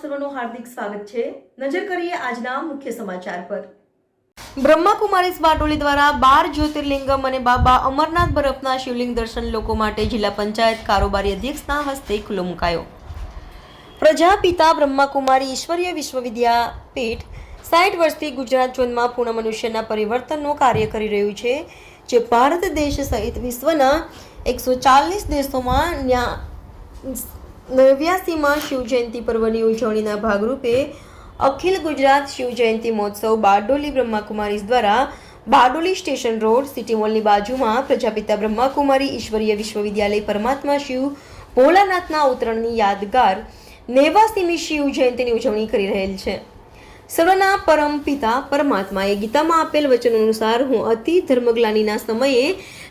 સર્વનું હાર્દિક સ્વાગત છે. નજર કરીએ આજના મુખ્ય સમાચાર પર. બ્રહ્માકુમારીસ બારડોલી દ્વારા બાર જ્યોતિર્લિંગમ અને બાબા અમરનાથ બરફના શિવલિંગ દર્શન લોકો માટે જિલ્લા પંચાયત કારોબારી અધ્યક્ષના હસ્તે ખુલ્લો મુકાયો. પ્રજાપિતા બ્રહ્માકુમારી, ઈશ્વરીય વિશ્વવિદ્યાપીઠ સાઠ વર્ષથી ગુજરાત ઝોનમાં પૂર્ણ મનુષ્યના પરિવર્તનનું કાર્ય કરી રહ્યું છે, જે ભારત દેશ સહિત વિશ્વના એકસો ચાલીસ દેશોમાં નવ્યાસીમાં શિવ જયંતિ પર્વની ઉજવણીના ભાગરૂપે અખિલ ગુજરાત શિવજયંતિ મહોત્સવ બારડોલી બ્રહ્માકુમારીઝ દ્વારા બારડોલી સ્ટેશન રોડ સિટી મોલની બાજુમાં પ્રજાપિતા બ્રહ્માકુમારી ઈશ્વરીય વિશ્વવિદ્યાલય પરમાત્મા શિવ ભોલાનાથના અવતરણની યાદગાર નેવાસીમી શિવ જયંતિની ઉજવણી કરી રહેલ છે. સર્વના પરમ પિતા પરમાત્માએ ગીતામાં આપેલ વચન અનુસાર હું અતિ ધર્મગ્લાનીના સમયે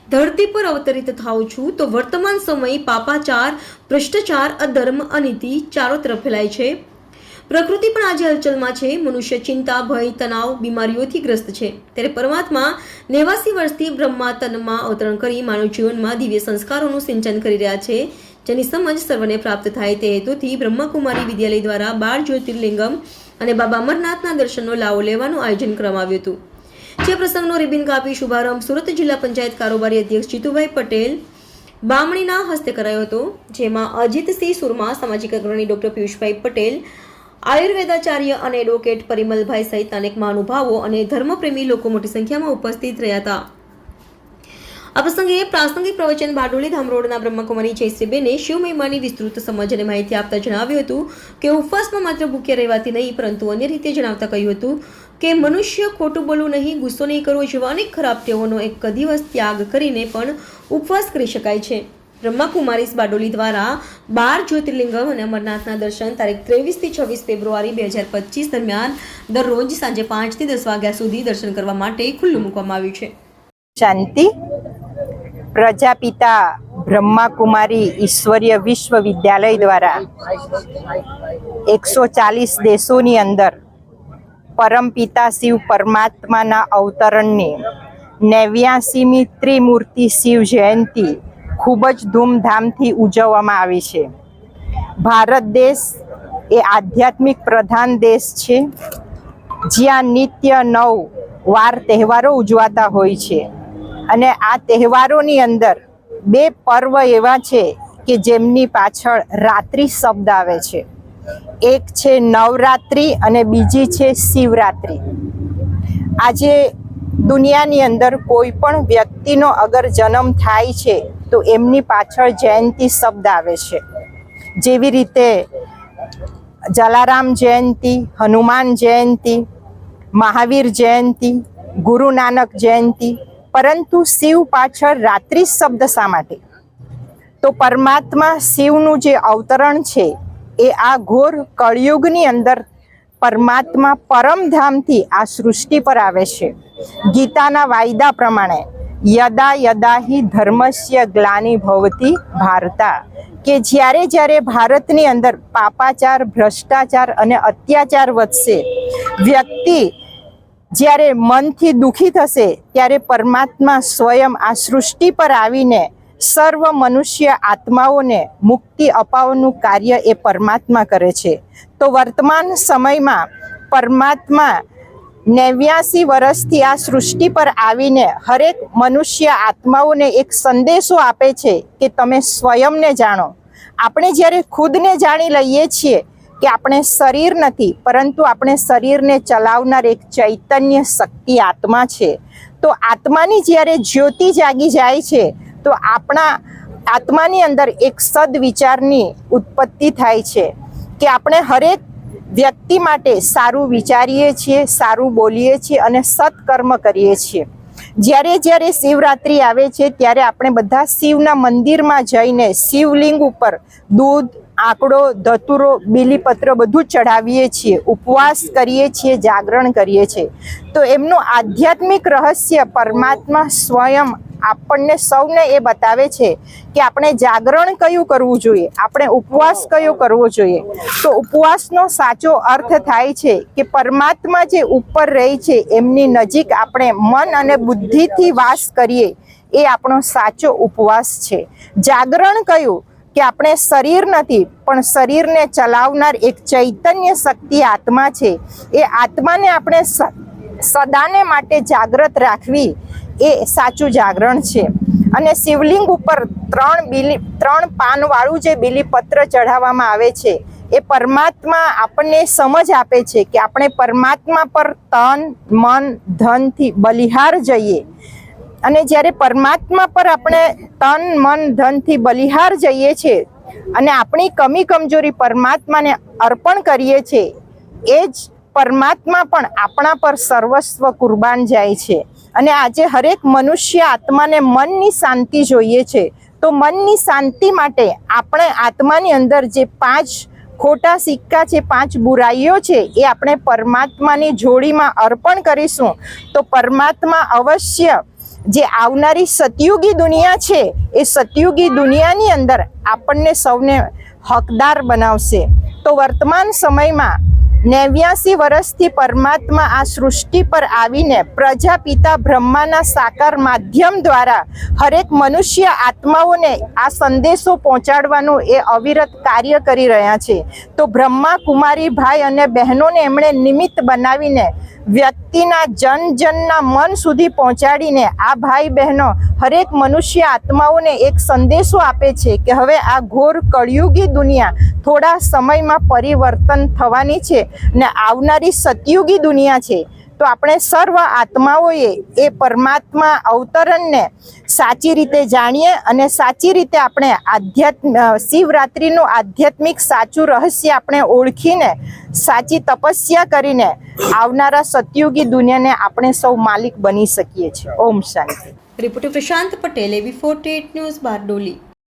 ધરતી પર અવતરિત થાઉં છું, તો વર્તમાન સમય પાપાચાર, ભ્રષ્ટાચાર, અધર્મ, અનીતિ ચારો તરફ ફેલાય છે. પ્રકૃતિ પણ આજે હલચલમાં છે. મનુષ્ય ચિંતા, ભય, તણાવ, બીમારીઓથી ગ્રસ્ત છે. ત્યારે પરમાત્મા નેવાસી વર્ષથી બ્રહ્મા તનમાં અવતરણ કરી માનવ જીવનમાં દિવ્ય સંસ્કારોનું સિંચન કરી રહ્યા છે, જેની સમજ સર્વને પ્રાપ્ત થાય તે હેતુથી બ્રહ્મકુમારી વિદ્યાલય દ્વારા બાર જ્યોતિર્લિંગમ અને બાબા અમરનાથના દર્શનનો લાવો લેવાનું આયોજન કરવામાં આવ્યું હતું. જે પ્રસંગનો રિબિન કાપી શુભારંભ સુરત જિલ્લા પંચાયત કારોબારી અધ્યક્ષ જીતુભાઈ પટેલ બામણીના હસ્તે કરાયો હતો, જેમાં અજીતસિંહ સુરમા, સામાજિક અગ્રણી ડોક્ટર પિયુષભાઈ પટેલ, આયુર્વેદાચાર્ય અને એડવોકેટ પરિમલભાઈ સહિત અનેક મહાનુભાવો અને ધર્મપ્રેમી લોકો મોટી સંખ્યામાં ઉપસ્થિત રહ્યા હતા. આ પ્રસંગે પ્રાસંગિક પ્રવચન બારડોલી ધામરોડના બ્રહ્મકુમારી જયશ્રીબેને શિવ મહિમાની વિસ્તૃત સમજ અને માહિતી આપતા જણાવ્યું હતું કે ઉપવાસમાં માત્ર ભૂખ્યા રહેવાથી નહીં, પરંતુ અન્ય રીતે જણાવતા કહ્યું હતું કે મનુષ્ય ખોટું બોલવું નહીં, ગુસ્સો નહીં કરવો જેવા અનેક ખરાબ ટેવોનો એક દિવસ ત્યાગ કરીને પણ ઉપવાસ કરી શકાય છે. બ્રહ્માકુમારીસ બારડોલી દ્વારા બાર જ્યોતિર્લિંગમ અને અમરનાથના દર્શન તારીખ ત્રેવીસથી છવ્વીસ ફેબ્રુઆરી બે હજાર પચીસ દરમિયાન દરરોજ સાંજે પાંચથી દસ વાગ્યા સુધી દર્શન કરવા માટે ખુલ્લું મૂકવામાં આવ્યું છે. શાંતિ. પ્રજાપિતા બ્રહ્માકુમારી ઈશ્વરીય વિશ્વવિદ્યાલય દ્વારા એકસો ચાલીસ દેશોની અંદર પરમપિતા શિવ પરમાત્માના અવતરણની નેવ્યાસીમી ત્રિમૂર્તિ શિવ જયંતિ ખૂબ જ ધૂમધામથી ઉજવવામાં આવી છે. ભારત દેશ એ આધ્યાત્મિક પ્રધાન દેશ છે. જ્યાં નિત્ય નવ વાર તહેવારો ઉજવાતા હોય છે અને આ તહેવારોની અંદર બે પર્વ એવા છે કે જેમની પાછળ રાત્રિ શબ્દ આવે છે. એક છે નવરાત્રિ અને બીજી છે શિવરાત્રિ. આજે દુનિયાની અંદર કોઈ પણ વ્યક્તિનો અગર જન્મ થાય છે, તો એમની પાછળ જયંતિ શબ્દ આવે છે. જેવી રીતે જલારામ જયંતિ, હનુમાન જયંતિ, મહાવીર જયંતિ, ગુરુ નાનક જયંતિ, પરંતુ શિવ પાછળ રાત્રિ શબ્દ શા માટે? તો પરમાત્મા શિવનું જે અવતરણ છે એ આ ઘોર કળયુગની અંદર પરમાત્મા પરમધામથી આ સૃષ્ટિ પર આવે છે. ગીતાના વાયદા પ્રમાણે, યદા યદા હિ ધર્મસ્ય ગ્લાની ભવતી ભારતા. કે જ્યારે જ્યારે ભારતની અંદર પાપાચાર, ભ્રષ્ટાચાર અને અત્યાચાર વધશે, વ્યક્તિ જ્યારે મનથી દુઃખી થશે, ત્યારે પરમાત્મા સ્વયં આ સૃષ્ટિ પર આવીને સર્વ મનુષ્ય આત્માઓને મુક્તિ અપાવવાનું કાર્ય એ પરમાત્મા કરે છે. તો વર્તમાન સમયમાં પરમાત્મા નેવ્યાસી વર્ષથી આ સૃષ્ટિ પર આવીને હરેક મનુષ્ય આત્માઓને એક સંદેશો આપે છે કે તમે સ્વયંને જાણો. આપણે જ્યારે ખુદને જાણી લઈએ છીએ કે આપણે શરીર નથી, પરંતુ આપણે શરીરને ચલાવનાર એક ચૈતન્ય શક્તિ આત્મા છે. તો આત્માની જ્યારે જ્યોતિ જાગી જાય છે તો આપણા આત્માની અંદર એક સદવિચારની ઉત્પત્તિ થાય છે કે આપણે હરેક વ્યક્તિ માટે સારું વિચારીએ છીએ, સારું બોલીએ છીએ અને સત્કર્મ કરીએ છીએ. જ્યારે જ્યારે શિવરાત્રિ આવે છે, ત્યારે આપણે બધા શિવના મંદિરમાં જઈને શિવલિંગ ઉપર દૂધ, આંકડો, ધતુરો, બીલીપત્ર બધું ચઢાવીએ છીએ, ઉપવાસ કરીએ છીએ, જાગરણ કરીએ છીએ. તો એમનું આધ્યાત્મિક રહસ્ય પરમાત્મા સ્વયં આપણને સૌને એ બતાવે છે કે આપણે જાગરણ કયું કરવું જોઈએ? આપણે ઉપવાસ કયો કરવો જોઈએ? તો ઉપવાસનો સાચો અર્થ થાય છે કે પરમાત્મા જે ઉપર રહી છે, એમની નજીક આપણે મન અને બુદ્ધિથી વાસ કરીએ, એ આપણો સાચો ઉપવાસ છે. જાગરણ કયું? કે આપણે શરીર નથી, પણ શરીરને ચલાવનાર એક ચૈતન્ય શક્તિ આત્મા છે. એ આત્માને આપણે સદાને માટે જાગૃત રાખવી એ સાચું જાગરણ છે. અને શિવલિંગ ઉપર ત્રણ બીલી, ત્રણ પાનવાળું જે બીલીપત્ર ચઢાવવામાં આવે છે, એ પરમાત્મા આપણને સમજ આપે છે કે આપણે પરમાત્મા પર તન, મન, ધનથી બલિહાર જઈએ. અને જ્યારે પરમાત્મા પર આપણે તન, મન, ધનથી બલિહાર જઈએ છીએ અને આપણી કમી કમજોરી પરમાત્માને અર્પણ કરીએ છીએ એ જ પરમાત્મા પણ આપણા પર સર્વસ્વ કુરબાન જાય છે. અને આજે હરેક મનુષ્ય આત્માને મનની શાંતિ જોઈએ છે. તો મનની શાંતિ માટે આપણે આત્માની અંદર જે પાંચ ખોટા સિક્કા છે, પાંચ બુરાઈઓ છે, એ આપણે પરમાત્માની જોડીમાં અર્પણ કરીશું. તો પરમાત્મા અવશ્ય જે આવનારી સતયુગી દુનિયા છે, એ સતયુગી દુનિયાની અંદર આપણને સૌને હકદાર બનાવશે. તો વર્તમાન સમયમાં નેવ્યાસી વર્ષથી પરમાત્મા આ સૃષ્ટિ પર આવીને પ્રજાપિતા બ્રહ્માના સાકાર માધ્યમ દ્વારા હરેક મનુષ્ય આત્માઓને આ સંદેશો પહોંચાડવાનું એ અવિરત કાર્ય કરી રહ્યા છે. તો બ્રહ્મા, કુમારી, ભાઈ અને બહેનોને એમણે નિમિત્ત બનાવીને વ્યક્તિના જન જનના મન સુધી પહોંચાડીને આ ભાઈ બહેનો હરેક મનુષ્ય આત્માઓને એક સંદેશો આપે છે કે હવે આ ઘોર કળિયુગી દુનિયા થોડા સમયમાં પરિવર્તન થવાની છે ને આવનારી સતયુગી દુનિયા છે. તો આપણે સર્વ આત્માઓએ એ પરમાત્મા અવતરણને સાચી રીતે જાણીએ અને સાચી રીતે આપણે આધ્યાત્મ શિવરાત્રિનું આધ્યાત્મિક સાચું રહસ્ય આપણે ઓળખીને, સાચી તપસ્યા કરીને આવનારા સતયુગી દુનિયાને આપણે સૌ માલિક બની શકીએ છીએ. ઓમ શાંતિ. Reporter Prashant Patel AV forty news Bardoli